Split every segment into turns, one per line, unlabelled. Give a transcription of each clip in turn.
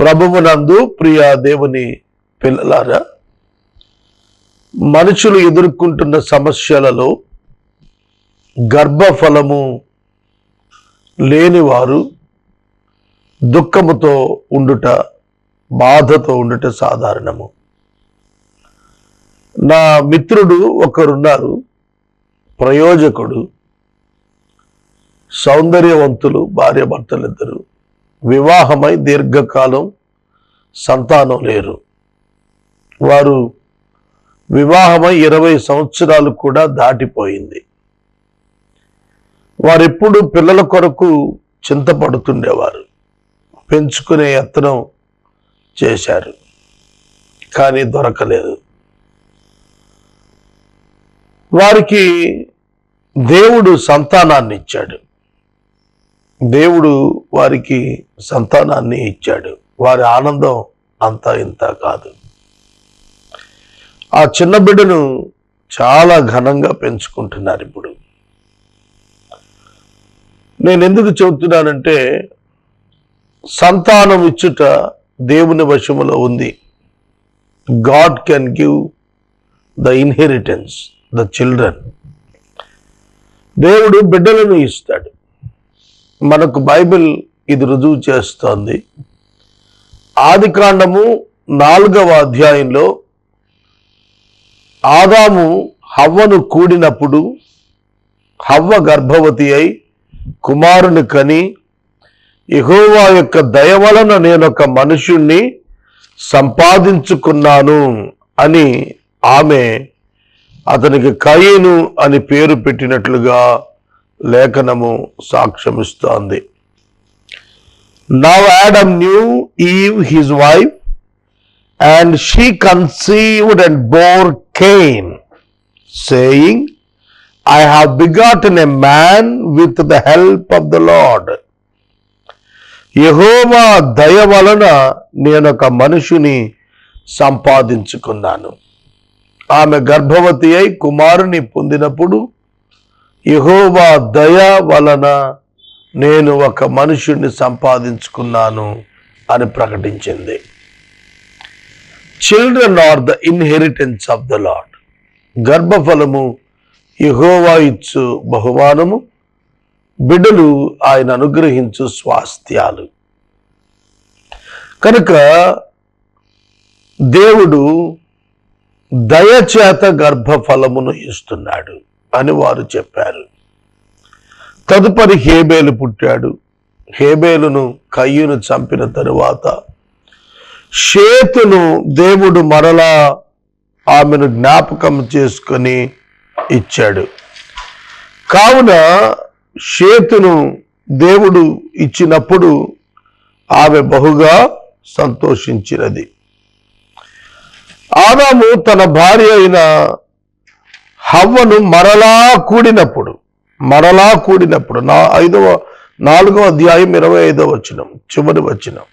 ప్రభువునందు ప్రియ దేవుని పిల్లలారా మనుషులు ఎదుర్కొంటున్న సమస్యలలో గర్భఫలము లేనివారు దుఃఖముతో ఉండుట బాధతో ఉండుట సాధారణము. నా మిత్రుడు ఒకరున్నారు ప్రయోజకుడు సౌందర్యవంతులు భార్యాభర్తలిద్దరు. వివాహమై దీర్ఘకాలం సంతానం లేరు. వారు వివాహమై ఇరవై సంవత్సరాలు కూడా దాటిపోయింది. వారెప్పుడు పిల్లల కొరకు చింతపడుతుండేవారు. పెంచుకునే యత్నం చేశారు. కానీ దొరకలేదు. వారికి దేవుడు సంతానాన్ని ఇచ్చాడు దేవుడు వారికి సంతానాన్ని ఇచ్చాడు. వారి ఆనందం అంతా ఇంత కాదు. ఆ చిన్న బిడ్డను చాలా ఘనంగా పెంచుకుంటున్నారు ఇప్పుడు. నేను ఎందుకు చెబుతున్నానంటే సంతానం ఇచ్చుట దేవుని వశములో ఉంది. God can give the inheritance the children. దేవుడు బిడ్డలను ఇస్తాడు. మనకు బైబిల్ ఇది రుజువు చేస్తోంది. ఆది కాండము నాలుగవ అధ్యాయంలో ఆదాము హవ్వను కూడినప్పుడు హవ్వ గర్భవతి అయి కుమారుని కని యెహోవా యొక్క దయ వలన నేను ఒక మనుషుణ్ణి సంపాదించుకున్నాను అని ఆమె అతనికి కయేను అని పేరు పెట్టినట్లుగా లేఖనము సాక్ష్యమిస్తోంది. Now Adam knew Eve his wife and she conceived and bore Cain saying I have begotten a man with the help of the Lord యహోవా దయ వలన నేను ఒక మనుషుని సంపాదించుకున్నాను. ఆమె గర్భవతి అయి కుమారుని పొందినప్పుడు యహోవా దయ వలన నేను ఒక మనుషుణ్ణి సంపాదించుకున్నాను అని ప్రకటించింది. Children are the inheritance of the Lord గర్భఫలము యహోవా ఇచ్చు బహుమానము బిడ్డలు ఆయన అనుగ్రహించు స్వాస్థ్యాలు. కనుక దేవుడు దయచేత గర్భఫలమును ఇస్తున్నాడు. అని వారు చెప్పారు. తదుపరి హేబేలు పుట్టాడు. హేబేలును కయ్యును చంపిన తరువాత షేతును దేవుడు మరలా ఆమెను జ్ఞాపకం చేసుకొని ఇచ్చాడు. కావున షేతును దేవుడు ఇచ్చినప్పుడు ఆమె బహుగా సంతోషించినది. ఆదాము తన భార్య అయిన హవ్వను మరలా కూడినప్పుడు మరలా కూడినప్పుడు నా ఐదవ నాలుగవ అధ్యాయం ఇరవై ఐదవ వచనం చివరి వచనం.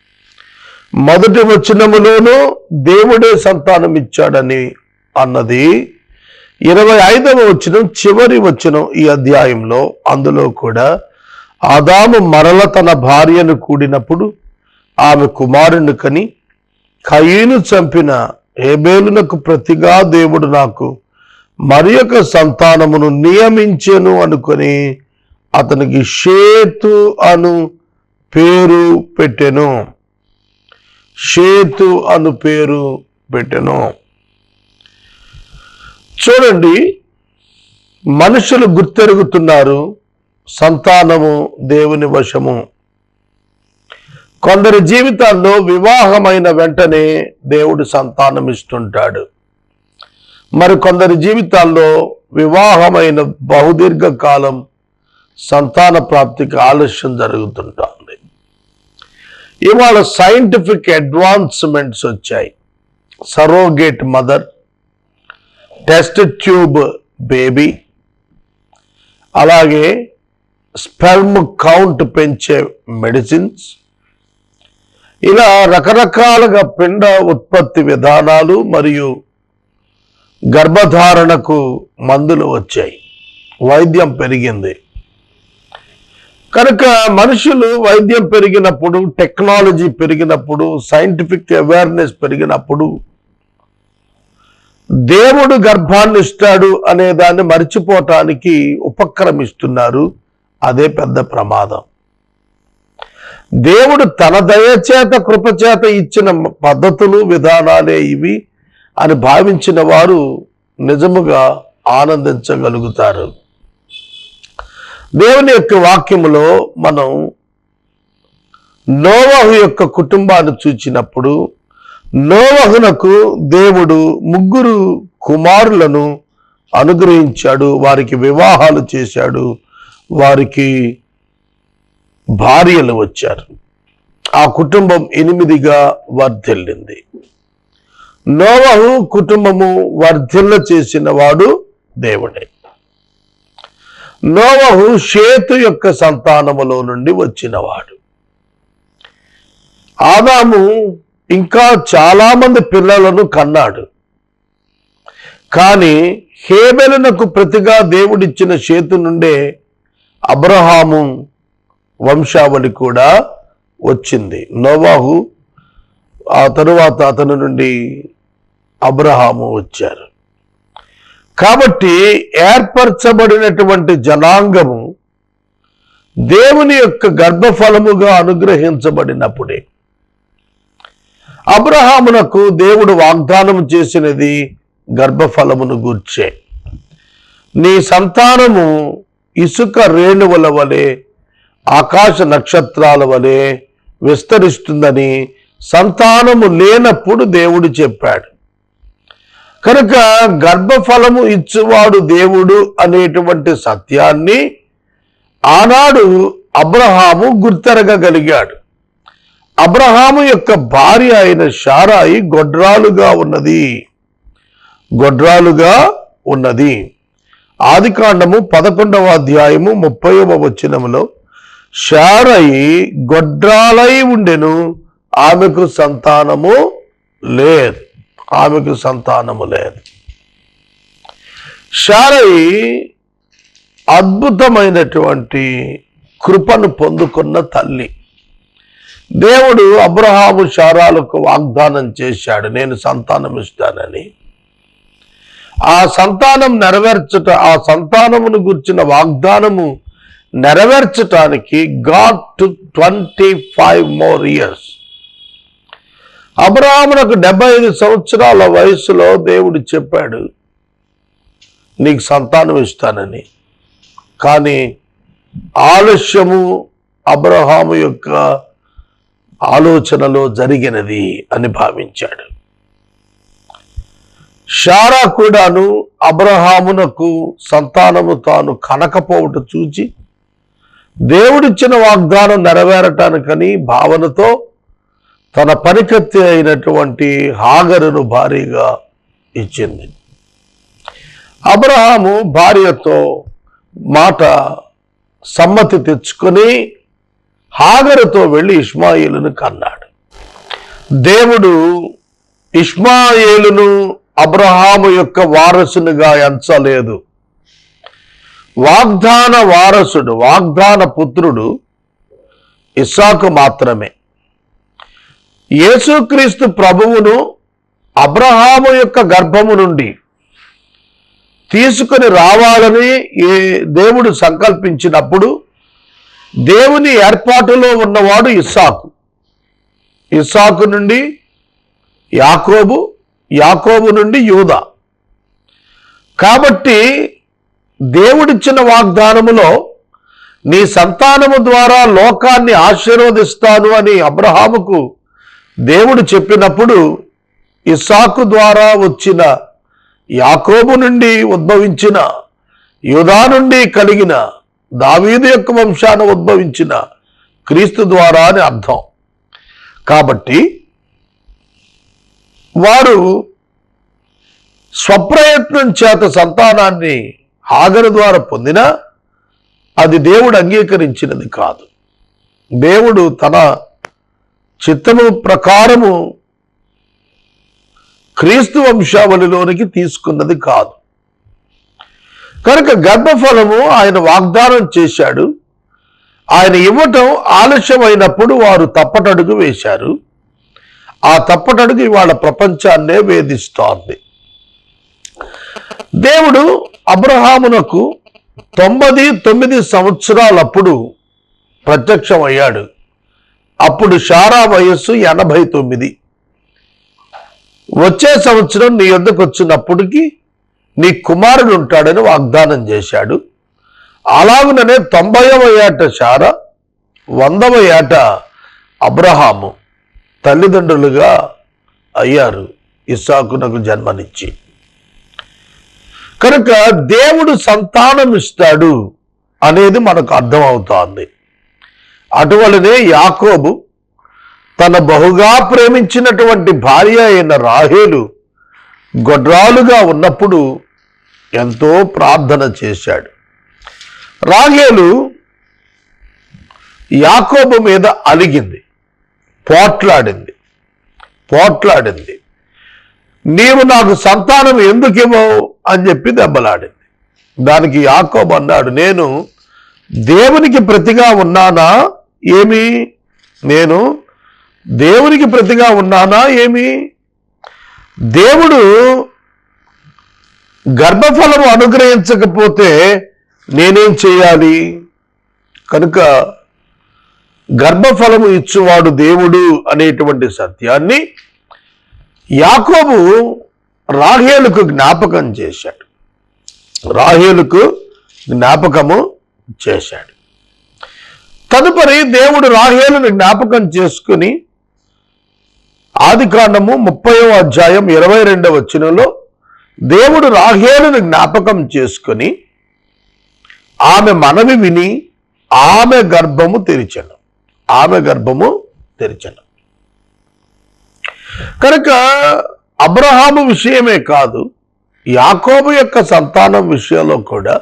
మొదటి వచనములోనూ దేవుడే సంతానం ఇచ్చాడని అన్నది ఇరవై ఐదవ వచనం చివరి వచనం ఈ అధ్యాయంలో. అందులో కూడా ఆదాము మరల తన భార్యను కూడినప్పుడు ఆమె కుమారుని కని కయ్యను చంపిన హేబేలునకు ప్రతిగా దేవుడు నాకు మరి యొక్క సంతానమును నియమించెను అనుకొని అతనికి షేతు అను పేరు పెట్టెను. షేతు అను పేరు పెట్టెను. చూడండి మనుషులు గుర్తెరుగుతున్నారు సంతానము దేవుని వశము. కొందరి జీవితాల్లో వివాహమైన వెంటనే దేవుడు సంతానం ఇస్తుంటాడు మరి కొందరి జీవితాల్లో వివాహమైన బహుదీర్ఘకాలం సంతాన ప్రాప్తికి ఆలస్యం జరుగుతుంటుంది. ఇవాళ సైంటిఫిక్ అడ్వాన్స్మెంట్స్ వచ్చాయి. Surrogate mother test tube baby అలాగే స్పెర్మ్ కౌంట్ పెంచే మెడిసిన్స్ ఇలా రకరకాలుగా పిండ ఉత్పత్తి విధానాలు మరియు గర్భధారణకు మందులు వచ్చాయి. వైద్యం పెరిగింది. కనుక మనుషులు వైద్యం పెరిగినప్పుడు టెక్నాలజీ పెరిగినప్పుడు సైంటిఫిక్ అవేర్నెస్ పెరిగినప్పుడు దేవుడు గర్భాన్ని ఇస్తాడు అనే దాన్ని మర్చిపోవటానికి ఉపక్రమిస్తున్నారు. అదే పెద్ద ప్రమాదం. దేవుడు తన దయచేత కృపచేత ఇచ్చిన పద్ధతులు విధానాలే ఇవి. అని భావించిన వారు నిజముగా ఆనందించగలుగుతారు. దేవుని యొక్క వాక్యములో మనం నోవహు యొక్క కుటుంబాన్ని చూచినప్పుడు నోవహునకు దేవుడు ముగ్గురు కుమారులను అనుగ్రహించాడు వారికి వివాహాలు చేశాడు వారికి భార్యలు వచ్చారు. ఆ కుటుంబం ఎనిమిదిగా వర్ధిల్లింది. నోవహు కుటుంబము వర్ధిల్ల చేసిన వాడు దేవుడే. నోవహు షేతు యొక్క సంతానములో నుండి వచ్చినవాడు ఆదాము ఇంకా చాలామంది పిల్లలను కన్నాడు. కానీ హేబెలునకు ప్రతిగా దేవుడిచ్చిన చేతు నుండే అబ్రహాము వంశావళి కూడా వచ్చింది. నోవాహు ఆ తరువాత అతని నుండి అబ్రహాము వచ్చారు. కాబట్టి ఏర్పరచబడినటువంటి జనాంగము దేవుని యొక్క గర్భఫలముగా అనుగ్రహించబడినప్పుడే. అబ్రహామునకు దేవుడు వాగ్దానం చేసినది గర్భఫలమును గూర్చే. నీ సంతానము ఇసుక రేణువుల వలె ఆకాశ నక్షత్రాల వలె విస్తరిస్తుందని సంతానము లేనప్పుడు దేవుడు చెప్పాడు. కనుక గర్భఫలము ఇచ్చువాడు దేవుడు అనేటువంటి సత్యాన్ని ఆనాడు అబ్రహాము గుర్తెరగగలిగాడు. అబ్రహాము యొక్క భార్య అయిన షారాయి గొడ్రాలుగా ఉన్నది. గొడ్రాలుగా ఉన్నది. ఆది కాండము పదకొండవ అధ్యాయము ముప్పైవ వచనములో షారయి గొడ్రాలై ఉండెను ఆమెకు సంతానము లేదు. ఆమెకు సంతానము లేదు. శారయి అద్భుతమైనటువంటి కృపను పొందుకున్న తల్లి. దేవుడు అబ్రహాము శారాలకు వాగ్దానం చేశాడు నేను సంతానం ఇస్తానని. ఆ సంతానం నెరవేర్చట ఆ సంతానమును గుర్చిన వాగ్దానము నెరవేర్చటానికి God to twenty five more years. అబ్రహామునకు డెబ్బై ఐదు సంవత్సరాల వయసులో దేవుడు చెప్పాడు నీకు సంతానం ఇస్తానని. కానీ ఆలస్యము అబ్రహాము యొక్క ఆలోచనలో జరిగినది అని భావించాడు. షారా కూడాను అబ్రహామునకు సంతానము తాను కనకపోవట చూచి దేవుడిచ్చిన వాగ్దానం నెరవేరటానికని భావనతో తన పనికత్తి అయినటువంటి హాగరును భారీగా ఇచ్చింది. అబ్రహాము భార్యతో మాట సమ్మతి తెచ్చుకొని హాగరుతో వెళ్ళి ఇస్మాయిలును కన్నాడు. దేవుడు ఇష్మాయేలును అబ్రహాము యొక్క వారసునిగా ఎంచలేదు. వాగ్దాన వారసుడు వాగ్దాన పుత్రుడు ఇస్సాకు మాత్రమే. యేసుక్రీస్తు ప్రభువును అబ్రహాము యొక్క గర్భము నుండి తీసుకుని రావాలని ఏ దేవుడు సంకల్పించినప్పుడు దేవుని ఏర్పాటులో ఉన్నవాడు ఇస్సాకు. ఇస్సాకు నుండి యాకోబు యాకోబు నుండి యూద. కాబట్టి దేవుడిచ్చిన వాగ్దానములో నీ సంతానము ద్వారా లోకాన్ని ఆశీర్వదిస్తాను అని అబ్రహాముకు దేవుడు చెప్పినప్పుడు ఇస్సాకు ద్వారా వచ్చిన యాకోబు నుండి ఉద్భవించిన యుధా నుండి కలిగిన దావీదు యొక్క వంశాన ఉద్భవించిన క్రీస్తు ద్వారా అని అర్థం. కాబట్టి వారు స్వప్రయత్నం చేత సంతానాన్ని హాగరు ద్వారా పొందినా అది దేవుడు అంగీకరించినది కాదు. దేవుడు తన చిత్తము ప్రకారము క్రీస్తు వంశావళిలోనికి తీసుకున్నది కాదు. కనుక గర్భఫలము ఆయన వాగ్దానం చేశాడు. ఆయన ఇవ్వటం ఆలస్యమైనప్పుడు వారు తప్పటడుగు వేశారు. ఆ తప్పటడుగు ఇవాళ ప్రపంచాన్నే వేధిస్తోంది. దేవుడు అబ్రహామునకు తొంభది తొమ్మిది సంవత్సరాలప్పుడు ప్రత్యక్షమయ్యాడు. అప్పుడు షారా వయస్సు ఎనభై తొమ్మిది. వచ్చే సంవత్సరం నీ యొద్దకు వచ్చినప్పటికీ నీ కుమారుడు ఉంటాడని వాగ్దానం చేశాడు. అలాగుననే తొంభైవ ఏట షారా వందవ ఏట అబ్రహాము తల్లిదండ్రులుగా అయ్యారు ఇస్సాకునకు జన్మనిచ్చి. కనుక దేవుడు సంతానం ఇస్తాడు అనేది మనకు అర్థమవుతోంది. అటువలనే యాకోబు తన బహుగా ప్రేమించినటువంటి భార్య అయిన రాహేలు గొడ్రాలుగా ఉన్నప్పుడు ఎంతో ప్రార్థన చేశాడు. రాహేలు యాకోబు మీద అలిగింది పోట్లాడింది పోట్లాడింది. నీవు నాకు సంతానం ఎందుకు ఇవ్వవు అని చెప్పి దెబ్బలాడింది. దానికి యాకోబు అన్నాడు నేను దేవునికి ప్రతిగా ఉన్నానా? ఏమి? నేను దేవునికి ప్రతిగా ఉన్నానా? ఏమి? దేవుడు గర్భఫలము అనుగ్రహించకపోతే నేనేం చేయాలి? కనుక గర్భఫలము ఇచ్చువాడు దేవుడు అనేటువంటి సత్యాన్ని యాకోబు రాహేలుకు జ్ఞాపకం చేశాడు. రాహేలుకు జ్ఞాపకము చేశాడు. తదుపరి దేవుడు రాహేలును జ్ఞాపకం చేసుకుని ఆది కాండము ముప్పయో అధ్యాయం ఇరవై రెండవ వచనంలో దేవుడు రాహేలును జ్ఞాపకం చేసుకుని ఆమె మనవి విని ఆమె గర్భము తెరిచను. ఆమె గర్భము తెరిచను. కనుక అబ్రహాము విషయమే కాదు యాకోబు యొక్క సంతానం విషయంలో కూడా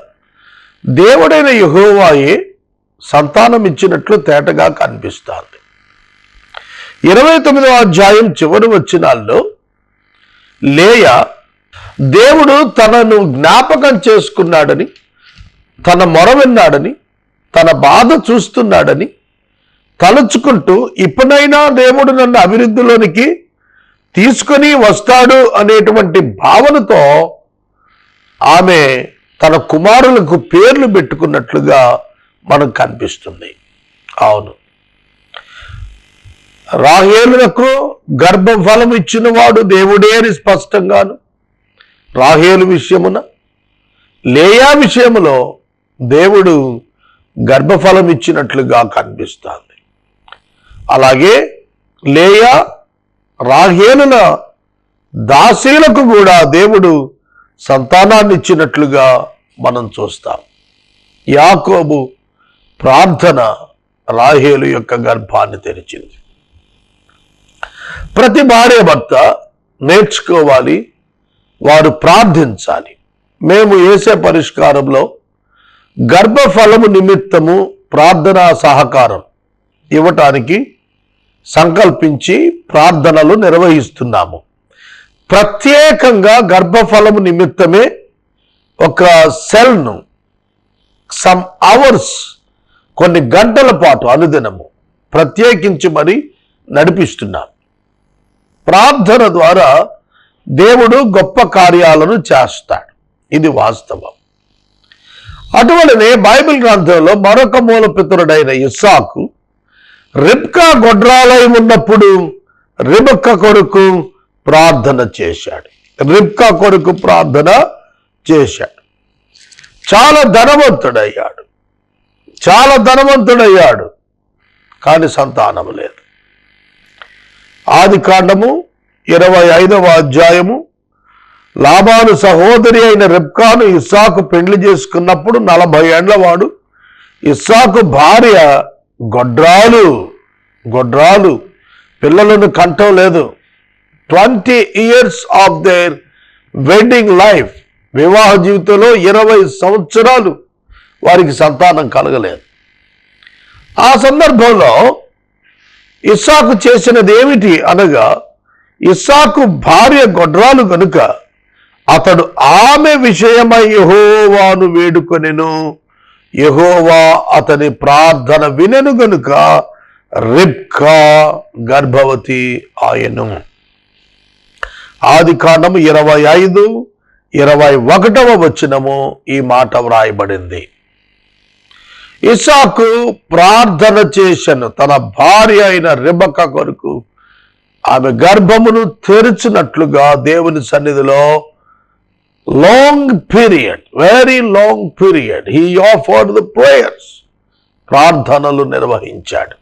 దేవుడైన యహోవాయే సంతానం ఇచ్చినట్లు తేటగా కనిపిస్తోంది. ఇరవై తొమ్మిదవ అధ్యాయం చివరి వచ్చినాల్లో లేయ దేవుడు తనను జ్ఞాపకం చేసుకున్నాడని తన మొర విన్నాడని తన బాధ చూస్తున్నాడని తలుచుకుంటూ ఇప్పుడైనా దేవుడు నన్ను అభివృద్ధిలోనికి తీసుకొని వస్తాడు అనేటువంటి భావనతో ఆమె తన కుమారులకు పేర్లు పెట్టుకున్నట్లుగా మనకు కనిపిస్తుంది. అవును. రాహేలులకు గర్భఫలం ఫలం ఇచ్చినవాడు దేవుడే అని స్పష్టంగాను. రాహేలు విషయమున లేయా విషయములో దేవుడు గర్భఫలం ఇచ్చినట్లుగా కనిపిస్తుంది. అలాగే లేయా రాహేలుల దాసీలకు కూడా దేవుడు సంతానాన్ని ఇచ్చినట్లుగా మనం చూస్తాం. యాకోబు ప్రార్థన రాహేలు యొక్క గర్భాన్ని తెరిచింది. ప్రతి భార్య భర్త నేర్చుకోవాలి వారు ప్రార్థించాలి. మేము వేసే పరిష్కారంలో గర్భఫలము నిమిత్తము ప్రార్థనా సహకారం ఇవ్వటానికి సంకల్పించి ప్రార్థనలు నిర్వహిస్తున్నాము. ప్రత్యేకంగా గర్భఫలము నిమిత్తమే ఒక సెల్ను సమ్ అవర్స్ కొన్ని గంటల పాటు అనుదినము ప్రత్యేకించి మరి నడిపిస్తున్నాం. ప్రార్థన ద్వారా దేవుడు గొప్ప కార్యాలను చేస్తాడు. ఇది వాస్తవం. అటువలనే బైబిల్ గ్రంథంలో మరొక మూల పితరుడైన ఇస్సాకు రిబ్కా గొడ్రాలయం ఉన్నప్పుడు రిబక్క కొడుకు ప్రార్థన చేశాడు. రిబ్కా కొడుకు ప్రార్థన చేశాడు. చాలా ధనవంతుడయ్యాడు. చాలా ధనవంతుడయ్యాడు. కానీ సంతానం లేదు. ఆది కాండము ఇరవై ఐదవ అధ్యాయము. లాభాను సహోదరి అయిన రెబ్కాను ఇస్సాకు పెండ్లి చేసుకున్నప్పుడు నలభై ఏండ్లవాడు ఇస్సాకు భార్య గొడ్రాలు గొడ్రాలు పిల్లలను కంటం లేదు. Twenty years of their wedding life. వివాహ జీవితంలో ఇరవై సంవత్సరాలు వారికి సంతానం కలగలేదు. ఆ సందర్భంలో ఇస్సాకు చేసినది ఏమిటి అనగా ఇస్సాకు భార్య గొడ్రాలు కనుక అతడు ఆమె విషయమై యహోవాను వేడుకొనెను. యహోవా అతని ప్రార్థన వినెను గనుక రిబ్కా గర్భవతి ఆయను. ఆది కాండము ఇరవై ఐదు ఇరవై ఒకటవ వచ్చినము ఈ మాట వ్రాయబడింది. ఇసాకు ప్రార్థన చేశాను. తన భార్య అయిన రిబక కొరకు ఆమె గర్భమును తెరిచినట్లుగా దేవుని సన్నిధిలో long period very long period he offered the prayers ప్రార్థనలు నిర్వహించాడు.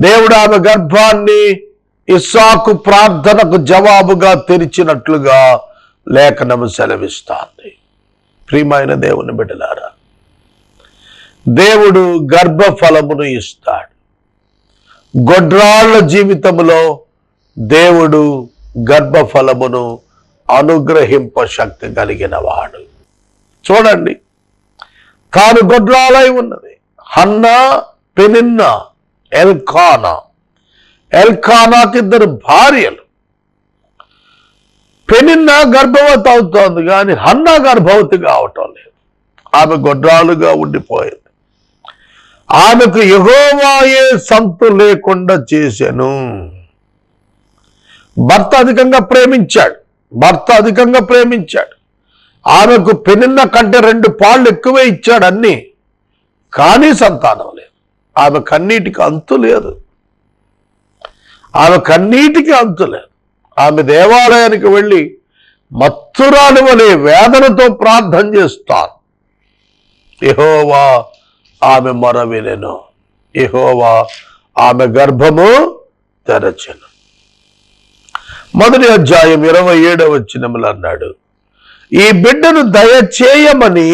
దేవుడు ఆమె గర్భాన్ని ఇస్సాకు ప్రార్థనకు జవాబుగా తెరిచినట్లుగా లేఖనము సెలవిస్తాంది. ప్రియమైన దేవుని బిడ్డలారా దేవుడు గర్భఫలమును ఇస్తాడు. గొడ్రాళ్ళ జీవితంలో దేవుడు గర్భఫలమును అనుగ్రహింప శక్తి కలిగిన వాడు. చూడండి తాను గొడ్రాలై ఉన్నది. Hannah Peninnah Elkanah. ఎల్కానాకి ఇద్దరు భార్యలు. పెనిన్నా గర్భవతి అవుతోంది కానీ హన్నా గర్భవతి కావటం లేదు. ఆమె గొడ్రాలుగా ఉండిపోయింది. ఆమెకు యహోవాయే సంతు లేకుండా చేశాను. భర్త అధికంగా ప్రేమించాడు. భర్త అధికంగా ప్రేమించాడు. ఆమెకు పెనిన్న కంటే రెండు పాళ్ళు ఎక్కువే ఇచ్చాడు అన్ని. కానీ సంతానం లేదు. ఆమె కన్నీటికి అంతు లేదు. ఆమె కన్నీటికి అంతు లేదు. ఆమె దేవాలయానికి వెళ్ళి మత్తురాలు వలె వేదనతో ప్రార్థన చేస్తాను. యహోవా ఆమె మొర వినెను ఇహోవా ఆమె గర్భము తెరచెను. మొదటి అధ్యాయం ఇరవై ఏడవ వచ్చినములు అన్నాడు ఈ బిడ్డను దయచేయమని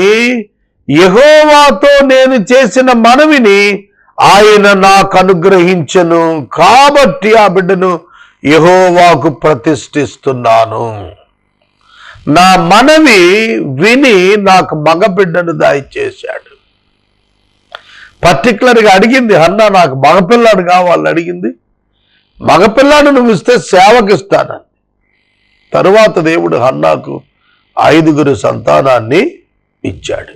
యహోవాతో నేను చేసిన మనవిని ఆయన నాకు అనుగ్రహించను. కాబట్టి ఆ బిడ్డను యహోవాకు ప్రతిష్ఠిస్తున్నాను. నా మనవి విని నాకు మగబిడ్డను దయచేశాడు పర్టికులర్గా అడిగింది అన్న నాకు మగపిల్లాడు కావాలని అడిగింది. మగపిల్లాడు నువ్వు ఇస్తే సేవకిస్తానని తరువాత దేవుడు హన్నాకు ఐదుగురు సంతానాన్ని ఇచ్చాడు.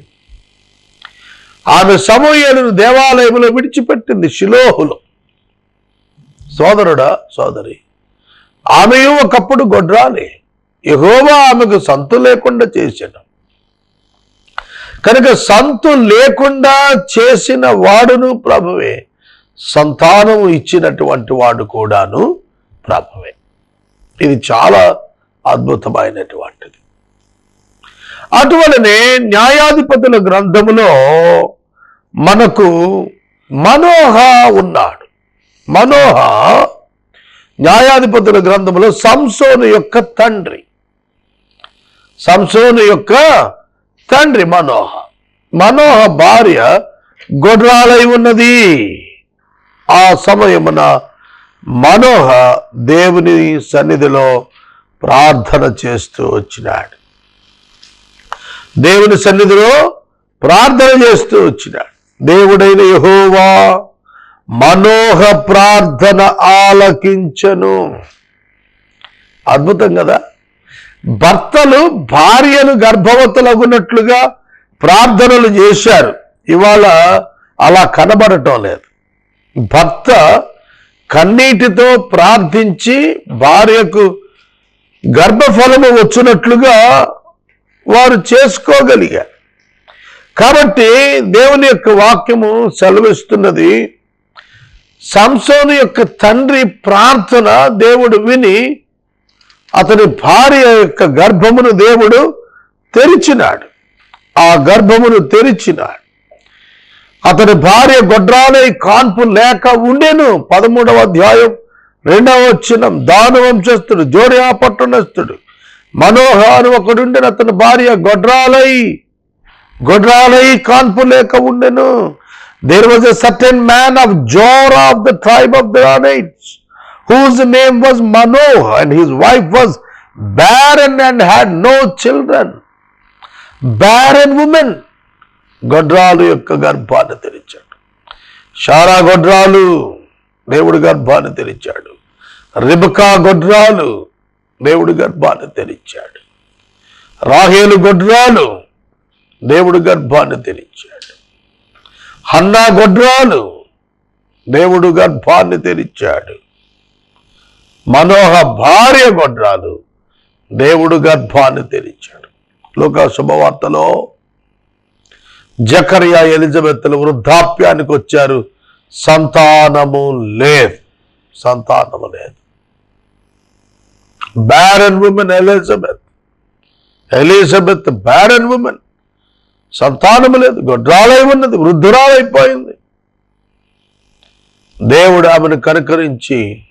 ఆమె సమూహలను దేవాలయంలో విడిచిపెట్టింది శిలోహులో సోదరుడా సోదరి ఆమెయు ఒకప్పుడు గొడ్రాలే. ఎహోవా ఆమెకు సంతు లేకుండా చేశాడు. కనుక సంతు లేకుండా చేసిన వాడును ప్రభువే. సంతానము ఇచ్చినటువంటి వాడు కూడాను ప్రభువే. ఇది చాలా అద్భుతమైనటువంటిది. అటువలనే న్యాయాధిపతుల గ్రంథములో మనకు మనోహ ఉన్నాడు. మనోహ న్యాయాధిపతుల గ్రంథములో సంసోను యొక్క తండ్రి. సంసోను యొక్క తండ్రి మనోహ. మనోహ భార్య గొడ్రాలై ఉన్నది. ఆ సమయమున మనోహ దేవుని సన్నిధిలో ప్రార్థన చేస్తూ వచ్చినాడు. దేవుని సన్నిధిలో ప్రార్థన చేస్తూ వచ్చినాడు. దేవుడైన యహోవా మనోహ ప్రార్థన ఆలకించను. అద్భుతం కదా? భర్తలు భార్యను గర్భవతులగునట్లుగా ప్రార్థనలు చేశారు. ఇవాళ అలా కనబడటం లేదు. భర్త కన్నీటితో ప్రార్థించి భార్యకు గర్భఫలము వచ్చినట్లుగా వారు చేసుకోగలిగారు. కాబట్టి దేవుని యొక్క వాక్యము సెలవిస్తున్నది సంసోను యొక్క తండ్రి ప్రార్థన దేవుడు విని అతని భార్య యొక్క గర్భమును దేవుడు తెరిచినాడు. ఆ గర్భమును తెరిచినాడు. అతని భార్య గొడ్రాలై కాన్పు లేక ఉండెను. పదమూడవ అధ్యాయం రెండవ వచ్చినం దాను వంశస్థుడు జోడియా పట్టణస్థుడు మనోహారు ఒకడుండెను అతని భార్య గొడ్రాలై గొడ్రాలై కాన్పు లేక ఉండెను. There was a certain man of Zorah of the tribe of the Danites whose name was Manoh, and his wife was barren and had no children. Barren woman. గొడ్రాలు యొక్క గర్భాన్ని తెరిచాడు షారా గొడ్రాలు దేవుడి గర్భాన్ని తెరిచాడు రిబకా గొడ్రాలు దేవుడి గర్భాన్ని తెరిచాడు రాహేలు గొడ్రాలు దేవుడు గర్భాన్ని తెరిచాడు హన్నా గొడ్రాలు దేవుడు గర్భాన్ని తెరిచాడు మనోహ భార్య గొడ్రాలు. దేవుడు గర్భాన్ని తెరిచాడు. లోక శుభవార్తలో జకరియా ఎలిజబెత్లు వృద్ధాప్యానికి వచ్చారు. సంతానము లేదు. సంతానము లేదు. Barren women Elizabeth Elizabeth barren women సంతానము లేదు. గొడ్రాలై ఉన్నది. వృద్ధురాలైపోయింది. దేవుడు ఆమెను కనుకరించి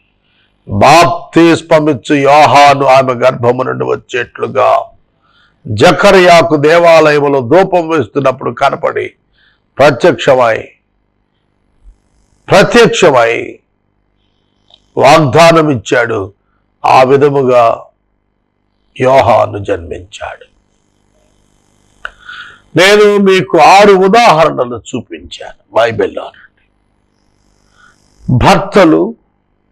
బాప్తిస్పమిచ్చు యోహాను ఆమె గర్భము నుండి వచ్చేట్లుగా. జకర్యాకు దేవాలయములో ధూపం వేస్తున్నప్పుడు కనపడి ప్రత్యక్షమై ప్రత్యక్షమై వాగ్దానం ఇచ్చాడు ఆ విధముగా యోహాను జన్మించాడు. నేను మీకు ఆరు ఉదాహరణలు చూపించాను బైబిల్లో. భర్తలు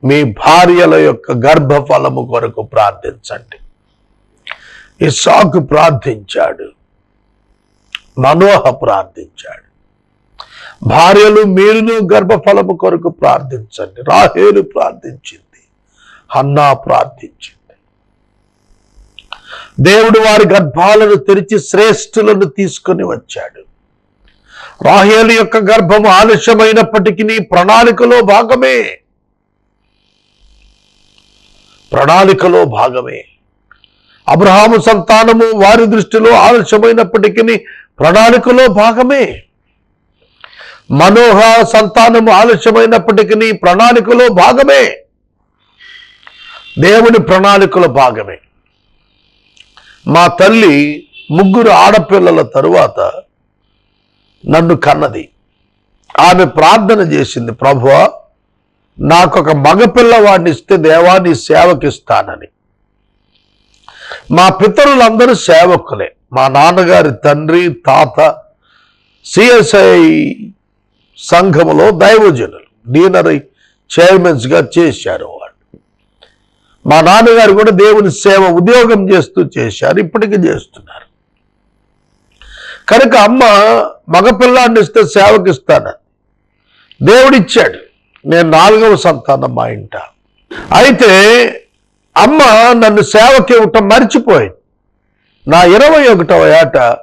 మీ భార్యల యొక్క గర్భఫలము కొరకు ప్రార్థించండి. ఇసాకు ప్రార్థించాడు. మనోహ ప్రార్థించాడు. భార్యలు మీరును గర్భఫలము కొరకు ప్రార్థించండి. రాహేలు ప్రార్థించింది. హన్నా ప్రార్థించింది. దేవుడు వారి గర్భాలను తెరిచి శ్రేష్ఠులను తీసుకొని వచ్చాడు. రాహేలు యొక్క గర్భం ఆలస్యమైనప్పటికీ ప్రణాళికలో భాగమే. ప్రణాళికలో భాగమే. అబ్రహాము సంతానము వారి దృష్టిలో ఆలస్యమైనప్పటికీ ప్రణాళికలో భాగమే. మనోహ సంతానము ఆలస్యమైనప్పటికీ ప్రణాళికలో భాగమే. దేవుని ప్రణాళికల భాగమే. మా తల్లి ముగ్గురు ఆడపిల్లల తరువాత నన్ను కన్నది. ఆమె ప్రార్థన చేసింది ప్రభువ నాకు ఒక మగపిల్లవాడిని ఇస్తే దేవాన్ని సేవకిస్తానని. మా పితరులందరూ సేవకులే. మా నాన్నగారి తండ్రి తాత సిఎస్ఐ సంఘములో దైవజనులు. డీనరీ చైర్మన్స్గా చేశారు వాళ్ళు. మా నాన్నగారు కూడా దేవుని సేవ ఉద్యోగం చేస్తూ చేశారు ఇప్పటికీ చేస్తున్నారు. కనుక అమ్మ మగపిల్లాన్ని ఇస్తే సేవకిస్తాను దేవుడిచ్చాడు. నేను నాలుగవ సంతానం మా ఇంట. అయితే అమ్మ నన్ను సేవకి ఇవ్వటం మర్చిపోయింది. నా ఇరవై ఒకటవ ఏట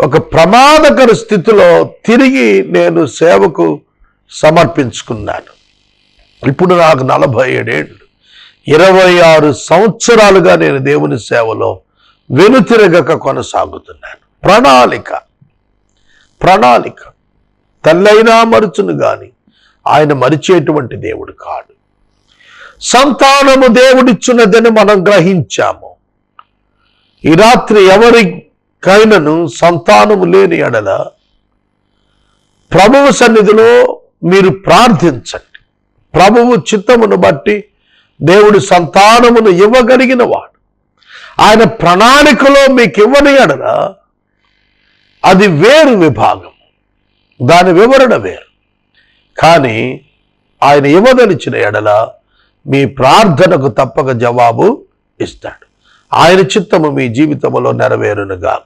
ఒక ప్రమాదకర స్థితిలో తిరిగి నేను సేవకు సమర్పించుకున్నాను. ఇప్పుడు నాకు నలభై ఏడేళ్ళు. ఇరవై ఆరు సంవత్సరాలుగా నేను దేవుని సేవలో వెనుతిరగక కొనసాగుతున్నాను. ప్రణాళిక. ప్రణాళిక. తల్లైనా మరుచును గాని ఆయన మరిచేటువంటి దేవుడు కాడు. సంతానము దేవుడిచ్చున్నదని మనం గ్రహించాము. ఈ రాత్రి ఎవరికైనాను సంతానము లేని ఎడల ప్రభువు సన్నిధిలో మీరు ప్రార్థించండి. ప్రభువు చిత్తమును బట్టి దేవుడు సంతానమును ఇవ్వగలిగిన వాడు. ఆయన ప్రణాళికలో మీకు ఇవ్వని ఎడల అది వేరు విభాగం దాని వివరణ వేరు. కానీ ఆయన ఇవ్వదలిచిన ఎడల మీ ప్రార్థనకు తప్పక జవాబు ఇస్తాడు. ఆయన చిత్తము మీ జీవితంలో నెరవేరునుగాక.